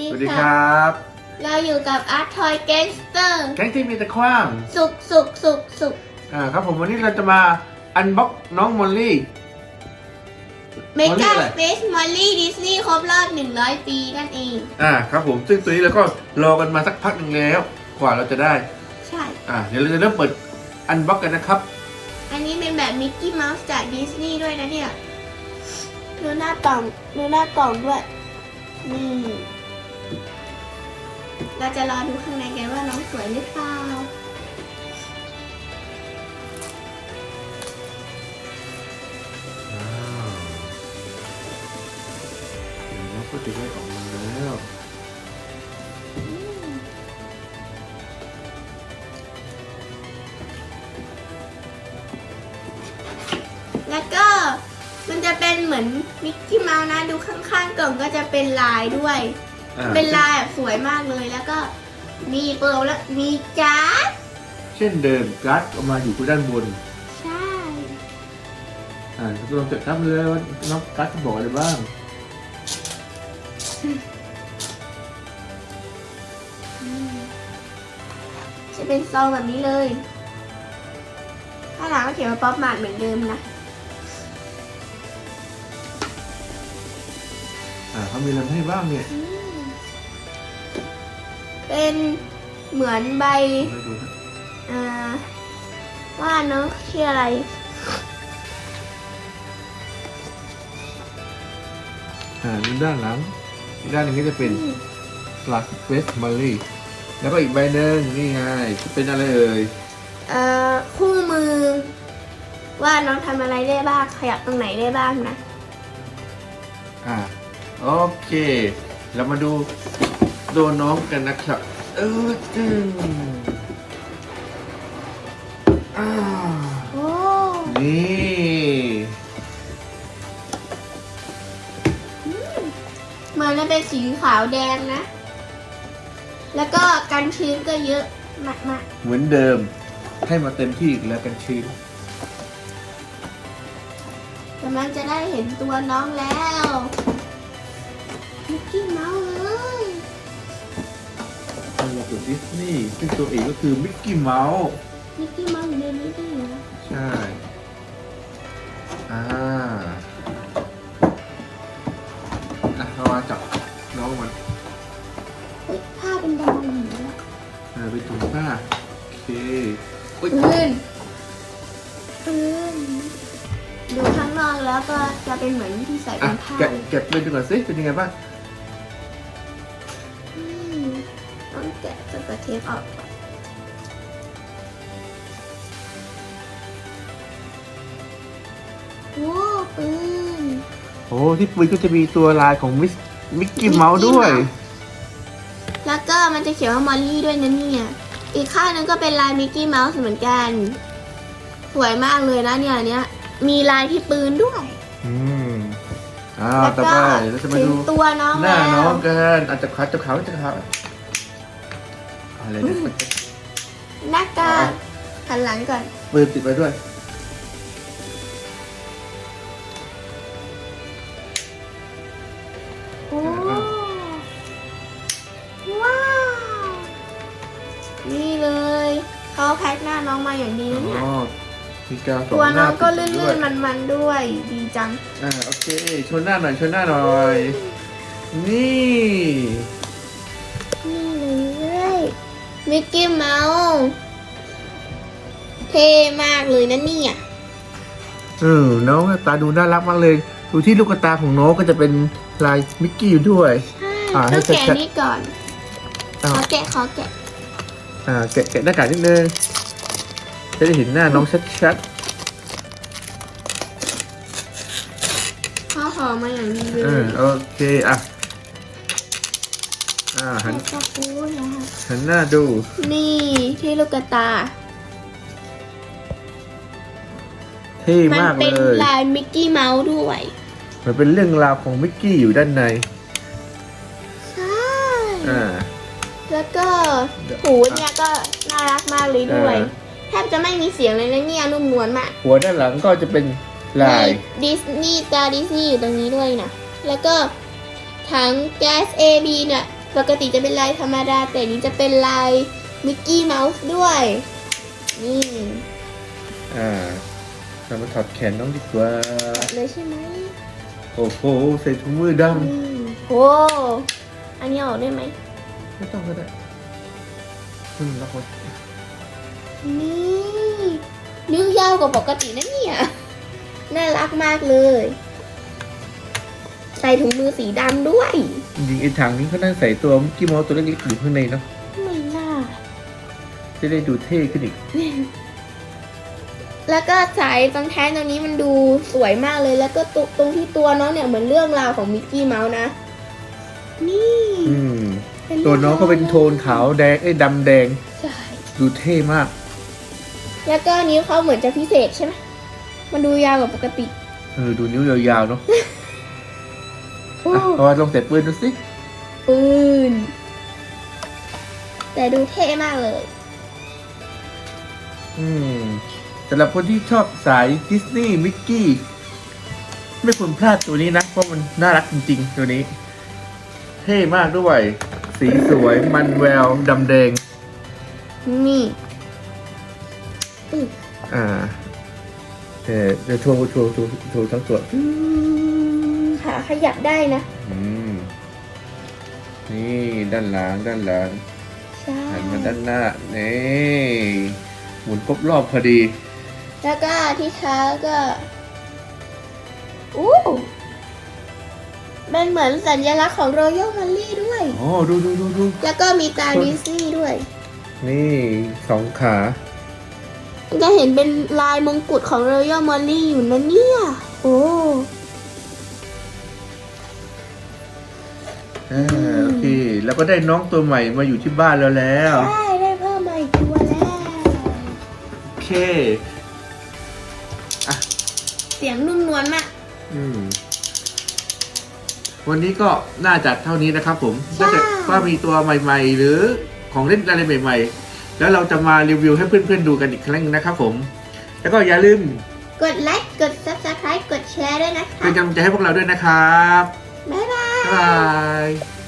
ดีสวัสดีคค่ะรับ เราอยู่กับ Art Toy Gangster แก๊งที่มีแต่ความสุกสุกสุกสุกอ่าครับผมวันนี้เราจะมาอันบ็อกน้องมอลลี่ เม Molly กาอะไร สเปซมอลลี่ดิสนีย์ครบรอบ 100 ปีนั่นเอง อ่าครับผมซึ่งตัวนี้เราก็รอกันมาสักพักหนึ่งแล้ว กว่าเราจะได้ ใช่ อ่าเดี๋ยวเราจะเริ่มเปิดอันบ็อกกันนะครับ อันนี้เป็นแบบมิกกี้เมาส์จากดิสนีย์ด้วยนะเนี่ย ดูหน้ากล่อง ดูหน้ากล่องด้วย นี่ เราจะรอดูข้างในกันว่าน้องสวยหรือเปล่า ว้าวเดี๋ยวเราก็จะได้ออกมาแล้วแล้วก็มันจะเป็นเหมือนมิกกี้เมาส์นะ ดูข้างๆกล่องก็จะเป็นลายด้วย อ่าเป็นลายแบบสวยมากเลยแล้วก็มีเปิลแล้วมีการ์ดเช่นเดิมการ์ดออกมาอยู่ด้านบน ใช่ อ่าลองจดครับเลยว่าน้องการ์ดจะบอกอะไรบ้างอืมจะเป็นซองแบบนี้เลยถ้างหลังก็เขียนว่าป๊อปมาร์ทเหมือนเดิมนะ อ่าเขามีอะไรให้บ้างเนี่ย อืม เป็นเหมือนใบมาดูนะอ่าว่าน้องชื่ออะไร อ่าดูด้านหลังอีกด้านหนึงก็จะเป็นอืมสลักเฟสมอลลี่แล้วก็อีกใบหนึ่งนี่ไงจะเป็นอะไรเอ่ยเอ่อคู่มือ ว่าน้องทำอะไรได้บ้างขยับตรงไหนได้บ้างนะ อ่าโอเค เรามาดู โดนน้องกันนะครับ เออจึงอ่าโอ้นี่เหมือนมันเป็นสีขาวแดงนะ แล้วก็กันชื้นก็เยอะมากมากเหมือนเดิม ให้มาเต็มที่อีกแล้วกันชื้นๆกำลังจะได้เห็นตัวน้องแล้วมิกกี้เมาส์เลย ตัวของดิสนีย์ซึ่งตัวเอกก็คือมิกกี้เมาส์มิกกี้เมาส์อยู่ในนี้ด้วยเหรอใช่ อ่าอะเรามาจับน้องมันเฮ้ยผ้าเป็นดาวอยู่แล้วอ่าไปถุงผ้าโอเคอุ้ยปืนปืนดูข้างนอกแล้วก็จะเป็นเหมือนที่ใส่อะเป็นผ้าแกะแกะเป็นดูก่อนสิเป็นยังไงบ้าง เทปออกก่อนโอ้ปืน โอ้ที่ปืนก็จะมีตัวลายของมิสมิกกี้เมาส์ด้วย แล้วก็มันจะเขียนว่ามอลลี่ด้วยนะเนี่ย อีกข้างนึงก็เป็นลายมิกกี้เมาส์เหมือนกัน สวยมากเลยนะเนี่ยอันเนี้ย มีลายที่ปืนด้วย อืมอ้าวแล้วต่อก็ไปเราจะมาถึงดูตัวน้องหน้าแล้วน้องกันอาจจะขาจับขาจับขา อะไรเนี่ยหน้ากากหันหลังก่อนปืนติดไปด้วย โอ้ว้าว นี่เลยเขาแพ็คหน้าน้องมาอย่างดีนะเนี่ย อ๋อมีกาวสองตัวหน้น้าองก็ติดลื่ด้วยนๆมันๆด้วย ดีจัง อ่าโอเคชนหน้าหน่อยชนหน้าหน่อย นี่นี่เลย มิกกี้เมาส์เท่มากเลยนะเนี่ยเออน้องตาดูน่ารักมากเลย ดูที่ลูกตาของน้องก็จะเป็นลายมิกกี้อยู่ด้วย อ่าให้ต้องแกะชัดๆนี่ก่อนอ้าวขอแกะขอแกะอ่าแกะแกะหน้ากากนิดนึงจะได้เห็นหน้าน้องชัดข้าวหอมมาอย่างดีเลๆเอยอโอเคอะ อ่าหันแล้วก็ปูนะคะหันหน้าดู นี่ที่ลูกตา เท่มัมากเป็เลนย ลายมิกกี้เมาส์ด้วย มันเป็นเรื่องราวของมิกกี้อยู่ด้านใน ใช่ อ่า แล้วก็หูเนี่ยก็น่ารักมากเลยด้วย เออ แทบจะไม่มีเสียงเลยนะเนี่ยนุ่มนวลมากหัวด้านหลังก็จะเป็นลายดิสนีย์ตาดิสนีย์อยู่ตรงนี้ด้วยนะ แล้วก็ถังแก๊ส AB เนี่ย ปกติจะเป็นลายธรรมดา แต่นี้จะเป็นลายมิกกี้เมาส์ด้วย นี่ อ่าเรามาถอดแขนน้องดีกว่า เลยใช่ไหม โอ้โห ใส่ถุงมือดอืมโอ้อันนี้ออกได้ไหมำไม่ต้องก็ได้อืมแล้วคนนี่นิ้วยาวกว่าปกตินะเนี่ย น่ารักมากเลย ใส่ถุงมือสีดำด้วยจ ริงๆไอ้ถังนี้เขานั่งใส่ตัวมิกกี้เมาส์ตัวเล็กๆอยู่ข้างในเนาะไม่น่า จะได้ดูเท่ขึ้นอีก แล้วก็สายตรงแท้ตรงนี้มันดูสวยมากเลย แล้วก็ตรงตรงที่ตัวน้องเนี่ยเหมือนเรื่องราวของมิกกี้เมาส์นะ นี่อืม เป็ตัวน้องก็เป็นโทนขาวแดงเอ้ยดำแดง ใช่ ดูเท่มาก แล้วก็นิ้วเขาเหมือนจะพิเศษใช่ไหมมันดูยาวกว่าปกติ เออ ดูนิ้วยาวๆเนาะโอ้อะเพราะว่าลองใส่ปืนดูสิปืน แต่ดูเท่มากเลย อืมสำหรับคนที่ชอบสายดิสนีย์มิกกี้ไม่ควรพลาดตัวนี้นะ เพราะมันน่ารักจริง ๆ ตัวนี้ เท่มากด้วย สีสวยมันแววดำแดง นี่อ่า เออเดี๋ยวโชว์โชว์โชว์โชว์ทั้งตัวอืม ขาขยับได้นะ อืม นี่ด้านหลังด้านหลังใช่หันมาด้านหน้านี่หมุนครบรอบพอดี แล้วก็ที่เท้าก็อู้เป็นเหมือนสัญลักษณ์ของรอยัลฮันลี่ด้วย อ๋อดูดูดูดูแล้วก็มีตาดิสนีย์ด้วย นี่สองขา จะเห็นเป็นลายมงกุฎของรอยัลมอลลี่อยู่นะเนี่ย โอ้อ่าโอเค แล้วก็ได้น้องตัวใหม่มาอยู่ที่บ้านแล้วแล้วใช่ได้เพิ่มมาอีกตัวแล้ว โอเค เสียงนุ่มนวลมาก อืม วันนี้ก็น่าจะเท่านี้นะครับผมใช่ถ้าเกิดว่ามีตัวใหม่ ๆ หรือของเล่นอะไรใหม่ ๆ แล้วเราจะมารีวิวให้เพื่อนๆดูกันอีกครั้งหนึงนะครับผม แล้วก็อย่าลืมกดไลค์ กด subscribe กดแชร์ด้วยนะคะ เป็นกำลังใจให้พวกเราด้วยนะครับ บ๊